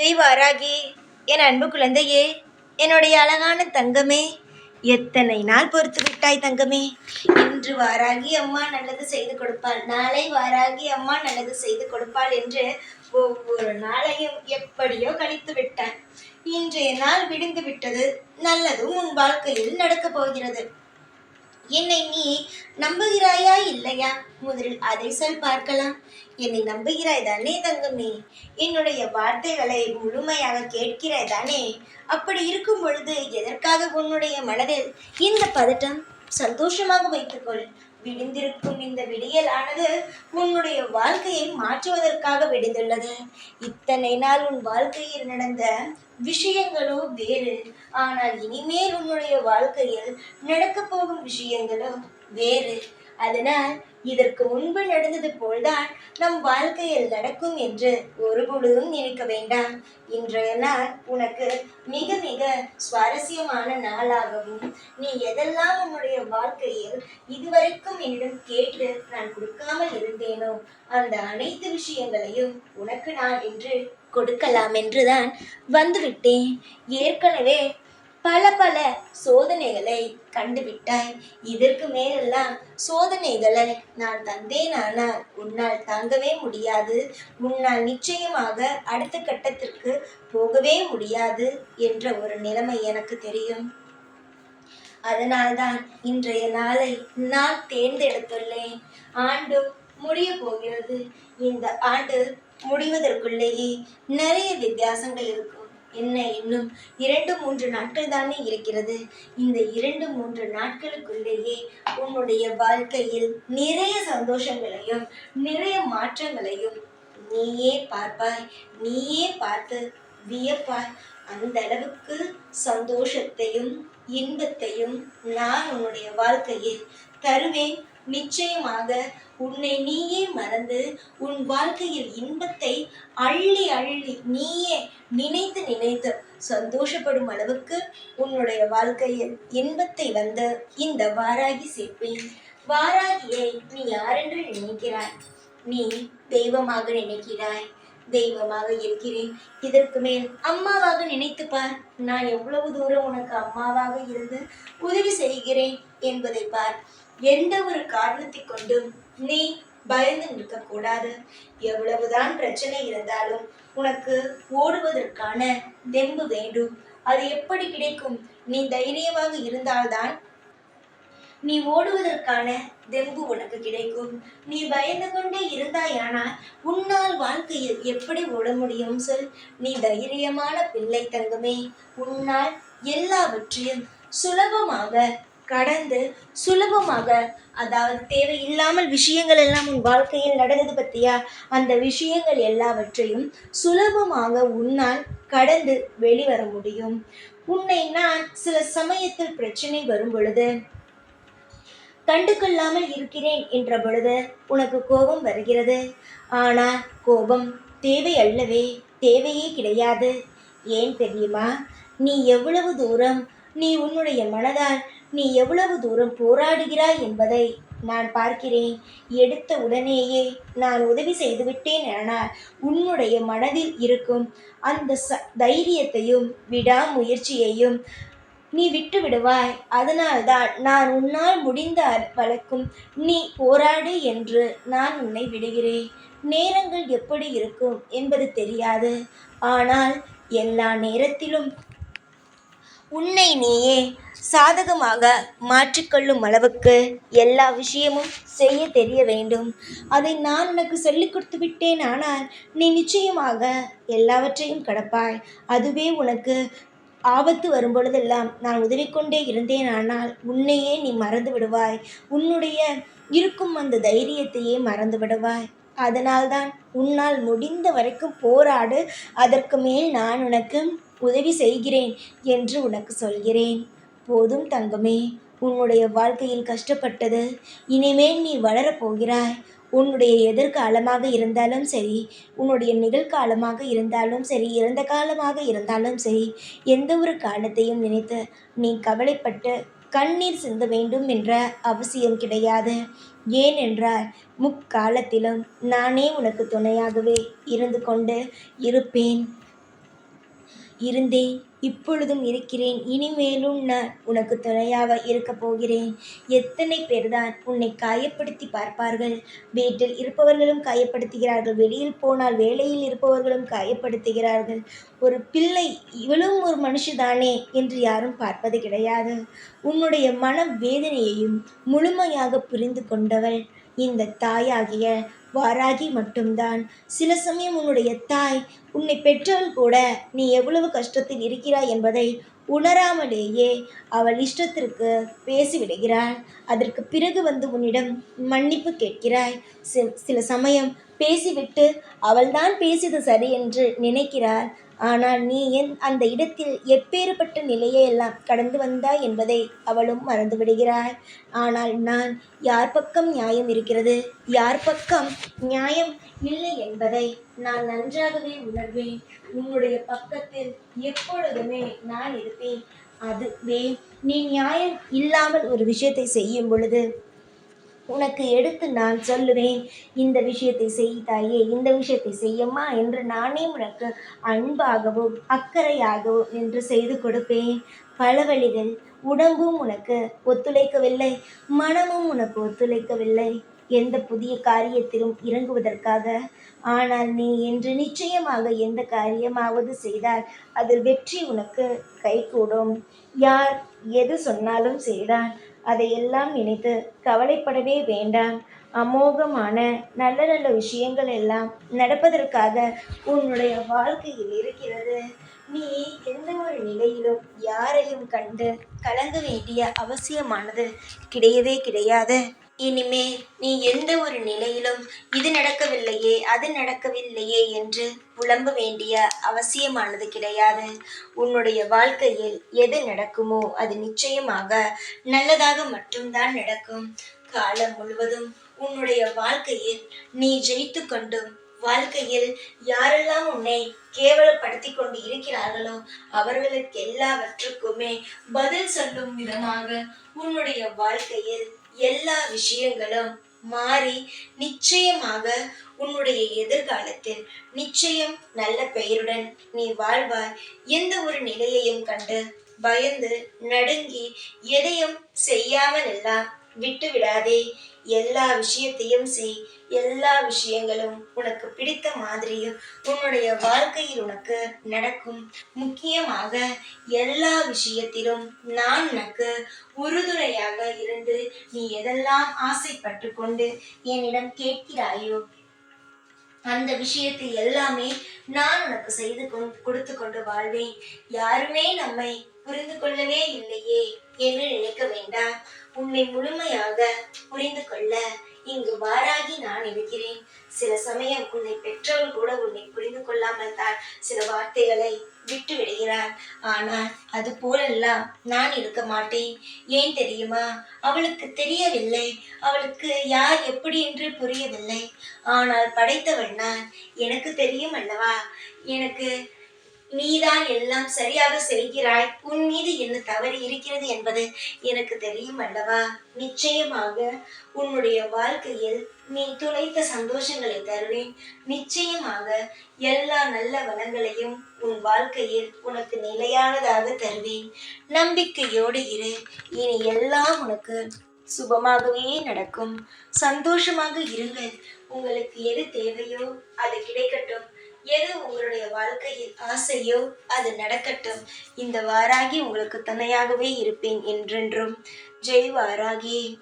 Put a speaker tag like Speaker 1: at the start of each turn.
Speaker 1: ஜெய் வாராகி என் அன்பு குழந்தையே என்னுடைய அழகான தங்கமே எத்தனை நாள் பொறுத்து விட்டாய் தங்கமே? இன்று வாராகி அம்மா நல்லது செய்து கொடுப்பாள். நாளை வாராகி அம்மா நல்லது செய்து கொடுப்பாள் என்று ஒவ்வொரு நாளையும் எப்படியோ கழித்து விட்டாய் இன்றைய நாள் விடிந்து விட்டது. நல்லதும் உன் வாழ்க்கையில் நடக்கப் போகிறது. என்னை நீ நம்புகிறாயா இல்லையா? முதலில் அதை சொல் பார்க்கலாம். என்னை நம்புகிறாய் தானே தங்கமே? என்னுடைய வார்த்தைகளை முழுமையாக கேட்கிறாய் தானே அப்படி இருக்கும் பொழுது எதற்காக உன்னுடைய மனதில் இந்த பதட்டம்? சந்தோஷமாக வைத்துக்கொள். விடிந்திருக்கும் இந்த விடியலானது உன்னுடைய வாழ்க்கையை மாற்றுவதற்காக விடிந்துள்ளது இத்தனை நாள் உன் வாழ்க்கையில் நடந்த விஷயங்களோ வேறு ஆனால் இனிமேல் உன்னுடைய வாழ்க்கையில் நடக்கப் போகும் விஷயங்களோ வேறு. அதனால் இதற்கு முன்பு நடந்தது போல்தான் நம் வாழ்க்கையில் நடக்கும் என்று ஒருபொழுதும் நினைக்க வேண்டாம். இன்றைய நாள் உனக்கு மிக மிக சுவாரஸ்யமான நாளாகவும் நீ எதெல்லாம் உன்னுடைய வாழ்க்கையில் இதுவரைக்கும் என்னிடம் கேட்டு நான் கொடுக்காமல் இருந்தேனோ அந்த அனைத்து விஷயங்களையும் உனக்கு நான் இன்று கொடுக்கலாம் என்றுதான் வந்துவிட்டேன். ஏற்கனவே பல பல சோதனைகளை கண்டுவிட்டாய் இதற்கு மேலெல்லாம் சோதனைகளை நான் தந்தேனானால் உன்னால் தாங்கவே முடியாது. உன்னால் நிச்சயமாக அடுத்த கட்டத்திற்கு போகவே முடியாது என்ற ஒரு நிலைமை எனக்கு தெரியும். அதனால்தான் இன்றைய நாளை நான் தேர்ந்தெடுத்துள்ளேன். ஆண்டு முடிய போகிறது. இந்த ஆண்டு முடிவதற்குள்ளேயே நிறைய வித்தியாசங்கள் இருக்கும். என்ன இன்னும் இரண்டு மூன்று நாட்கள் தானே இருக்கிறது? இந்த இரண்டு மூன்று நாட்களுக்குள்ளேயே உன்னுடைய வாழ்க்கையில் நிறைய சந்தோஷங்களையும் நிறைய மாற்றங்களையும் நீயே பார்ப்பாய் நீயே பார்த்து வியப்பாய். அந்த அளவுக்கு சந்தோஷத்தையும் இன்பத்தையும் நான் உன்னுடைய வாழ்க்கையில் தருவேன். நிச்சயமாக உன்னை நீயே மறந்து உன் வாழ்க்கையில் இன்பத்தை அள்ளி அள்ளி நீயே நினைத்து நினைத்து சந்தோஷப்படும் அளவுக்கு உன்னுடைய வாழ்க்கையில் இன்பத்தை வந்து இந்த வாராகி சேர்ப்பேன் வாராகியை நீ யாரென்று நினைக்கிறாய்? நீ தெய்வமாக நினைக்கிறாய். தெய்வமாக இருக்கிறேன். இதற்கு மேல் அம்மாவாக நினைத்து பார். நான் எவ்வளவு தூரம் உனக்கு அம்மாவாக இருந்து உதவி செய்கிறேன் என்பதை பார். எந்த ஒரு காரணத்தை கொண்டும் நீ பயந்து நிற்கக்கூடாது. எவ்வளவுதான் பிரச்சனை இருந்தாலும் உனக்கு ஓடுவதற்கான தெம்பு வேண்டும். அது எப்படி கிடைக்கும்? நீ தைரியமாக இருந்தால்தான் நீ ஓடுவதற்கான தெம்பு உனக்கு கிடைக்கும். நீ பயந்து கொண்டே இருந்தாயானால் உன்னால் வாழ்க்கையில் எப்படி ஓட முடியும் சொல். நீ தைரியமான பிள்ளை தங்கமே. உன்னால் எல்லாவற்றையும் சுலபமாக கடந்து சுலபமாக அதாவது தேவையில்லாமல் விஷயங்கள் எல்லாம் உன் வாழ்க்கையில் நடந்தது பத்தியா? அந்த விஷயங்கள் எல்லாவற்றையும் சுலபமாக உன்னால் கடந்து வெளிவர முடியும். உன்னை நான் சில சமயத்தில் பிரச்சனை வரும் பொழுது கண்டு கொள்ளாமல் இருக்கிறேன் என்ற பொழுது உனக்கு கோபம் வருகிறது. ஆனால் கோபம் தேவை அல்லவே தேவையே கிடையாது. ஏன் தெரியுமா? நீ எவ்வளவு தூரம் நீ உன்னுடைய மனதால் நீ எவ்வளவு தூரம் போராடுகிறாய் என்பதை நான் பார்க்கிறேன். எடுத்த உடனேயே நான் உதவி செய்துவிட்டேன் ஆனால் உன்னுடைய மனதில் இருக்கும் அந்த ச தைரியத்தையும் விடாமுயற்சியையும் நீ விட்டு விடுவாய் அதனால்தான் நான் உன்னால் முடிந்த வழக்கும் நீ போராடு என்று நான் உன்னை விடுகிறேன். நேரங்கள் எப்படி இருக்கும் என்பது தெரியாது. ஆனால் எல்லா நேரத்திலும் உன்னை நீயே சாதகமாக மாற்றிக்கொள்ளும் அளவுக்கு எல்லா விஷயமும் செய்ய தெரிய வேண்டும். அதை நான் உனக்கு சொல்லிக் கொடுத்து விட்டேன் ஆனால் நீ நிச்சயமாக எல்லாவற்றையும் கடப்பாய். அதுவே உனக்கு ஆபத்து வரும்பொழுதெல்லாம் நான் உதவி கொண்டே இருந்தேன் ஆனால் உன்னையே நீ மறந்து விடுவாய். உன்னுடைய இருக்கும் அந்த தைரியத்தையே மறந்து விடுவாய். அதனால்தான் உன்னால் முடிந்த வரைக்கும் போராடு. அதற்கு மேல் நான் உனக்கு உதவி செய்கிறேன் என்று உனக்கு சொல்கிறேன். போதும் தங்கமே உன்னுடைய வாழ்க்கையில் கஷ்டப்பட்டது. இனிமேல் நீ வளரப் போகிறாய். உன்னுடைய எதிர்காலமாக இருந்தாலும் சரி உன்னுடைய நிகழ்காலமாக இருந்தாலும் சரி இறந்த காலமாக இருந்தாலும் சரி எந்த ஒரு காலத்தையும் நினைத்து நீ கவலைப்பட்டு கண்ணீர் சிந்த வேண்டும் என்ற அவசியம் கிடையாது. ஏனென்றால் முக்காலத்திலும் நானே உனக்கு துணையாகவே இருந்து கொண்டு இருப்பேன். இருந்தேன் இப்பொழுதும் இருக்கிறேன். இனிமேலும் நான் உனக்கு துணையாக இருக்கப் போகிறேன். எத்தனை பேர்தான் உன்னை காயப்படுத்தி பார்ப்பார்கள்? வீட்டில் இருப்பவர்களும் காயப்படுத்துகிறார்கள். வெளியில் போனால் வேலையில் இருப்பவர்களும் காயப்படுத்துகிறார்கள். ஒரு பிள்ளை இவளும் ஒரு மனுஷிதானே என்று யாரும் பார்ப்பது கிடையாது. உன்னுடைய மன வேதனையையும் முழுமையாக புரிந்து கொண்டவள் இந்த தாயாகிய வாராகி மட்டும்தான். சில சமயம் உன்னுடைய தாய் உன்னை பெற்றால் கூட நீ எவ்வளவு கஷ்டத்தில் இருக்கிறாய் என்பதை உணராமலேயே அவள் இஷ்டத்திற்கு பேசிவிடுகிறாள். அதற்கு பிறகு வந்து உன்னிடம் மன்னிப்பு கேட்கிறாய். சில சமயம் பேசிவிட்டு அவள்தான் பேசியது சரி என்று நினைக்கிறாள். ஆனால் நீ என் அந்த இடத்தில் எப்பேறுபட்ட நிலையை எல்லாம் கடந்து வந்தாய் என்பதை அவளும் மறந்துவிடுகிறாய் ஆனால் நான் யார் பக்கம் நியாயம் இருக்கிறது? யார் பக்கம் நியாயம் இல்லை என்பதை நான் நன்றாகவே உணர்வேன். உன்னுடைய பக்கத்தில் எப்பொழுதுமே நான் இருப்பேன். அதுவே நீ நியாயம் இல்லாமல் ஒரு விஷயத்தை செய்யும் பொழுது உனக்கு எடுத்து நான் சொல்லுவேன் இந்த விஷயத்தை செய் தாயே இந்த விஷயத்தை செய்யம்மா என்று நானே உனக்கு அன்பாகவும் அக்கறையாகவும் என்று செய்து கொடுப்பேன். பல வழிகள் உடம்பும் உனக்கு ஒத்துழைக்கவில்லை மனமும் உனக்கு ஒத்துழைக்கவில்லை. எந்த புதிய காரியத்திலும் இறங்குவதற்காக? ஆனால் நீ என்று நிச்சயமாக எந்த காரியமாவது செய்தால் அதில் வெற்றி உனக்கு கைகூடும். யார் எது சொன்னாலும் செய்தான். அதையெல்லாம் நினைத்து கவலைப்படவே வேண்டாம். அமோகமான நல்ல நல்ல விஷயங்கள் எல்லாம் நடப்பதற்காக உன்னுடைய வாழ்க்கையில் இருக்கிறது. நீ எந்த ஒரு நிலையிலும் யாரையும் கண்டு கலங்க வேண்டிய அவசியமானது கிடையவே கிடையாது. இனிமே நீ எந்த ஒரு நிலையிலும் இது நடக்கவில்லையே அது நடக்கவில்லையே என்று புலம்ப வேண்டிய அவசியமானது கிடையாது. உன்னுடைய வாழ்க்கையில் எது நடக்குமோ அது நிச்சயமாக நல்லதாக மட்டும்தான் நடக்கும். காலம் முழுவதும் உன்னுடைய வாழ்க்கையில் நீ ஜெயித்து கொண்டும் வாழ்க்கையில் யாரெல்லாம் உன்னை கேவலப்படுத்தி கொண்டு இருக்கிறார்களோ அவர்களுக்கு எல்லாவற்றுக்குமே பதில் சொல்லும் விதமாக உன்னுடைய வாழ்க்கையில் எல்லா விஷயங்களும் மாறி நிச்சயமாக உன்னுடைய எதிர்காலத்தில் நிச்சயம் நல்ல பெயருடன் நீ வாழ்வாய். எந்த ஒரு நிலையையும் கண்டு பயந்து நடுங்கி எதையும் செய்யாமல் எல்லாம் விட்டு விடாதே எல்லா விஷயத்தையும் செய். எல்லா விஷயங்களும் உனக்கு பிடித்த மாதிரியும் உன்னுடைய வாழ்க்கையில் உனக்கு நடக்கும். முக்கியமாக எல்லா விஷயத்திலும் நான் உனக்கு உறுதுணையாக இருந்து நீ எதெல்லாம் ஆசைப்பட்டு கொண்டு என்னிடம் கேட்கிறாயோ அந்த விஷயத்தை எல்லாமே நான் உனக்கு செய்து கொடுத்து கொண்டு வாழ்வேன். யாருமே நம்மை புரிந்து கொள்ளவே இல்லையே என்று நினைக்க வேண்டாம். உன்னை முழுமையாக புரிந்து கொள்ள இங்கு வாராகி நான் இருக்கிறேன். சில சமயம் உன்னை பெற்றவள் கூட உன்னை புரிந்து கொள்ளாமல் தான் சில வார்த்தைகளை விட்டு விடுகிறாள் ஆனால் அது போலெல்லாம் நான் இருக்க மாட்டேன். ஏன் தெரியுமா? அவளுக்கு தெரியவில்லை. அவளுக்கு யார் எப்படி என்று புரியவில்லை. ஆனால் படைத்தவள் நான். எனக்கு தெரியும் அல்லவா? எனக்கு நீதான் எல்லாம் சரியாக செய்கிறாய். உன் மீது என்ன தவறு இருக்கிறது என்பது எனக்கு தெரியும் அல்லவா? நிச்சயமாக உன்னுடைய வாழ்க்கையில் நீ துளைத்த சந்தோஷங்களை தருவேன். நிச்சயமாக எல்லா நல்ல வளங்களையும் உன் வாழ்க்கையில் உனக்கு நிலையானதாக தருவேன். நம்பிக்கையோடு இரு. இனி எல்லாம் உனக்கு சுபமாகவே நடக்கும். சந்தோஷமாக இருங்கள். உங்களுக்கு எது தேவையோ அது கிடைக்கட்டும். எது உங்களுடைய வாழ்க்கையில் ஆசையோ அது நடக்கட்டும். இந்த வாராகி உங்களுக்கு துணையாகவே இருப்பேன் என்றென்றும். ஜெய் வாராகி.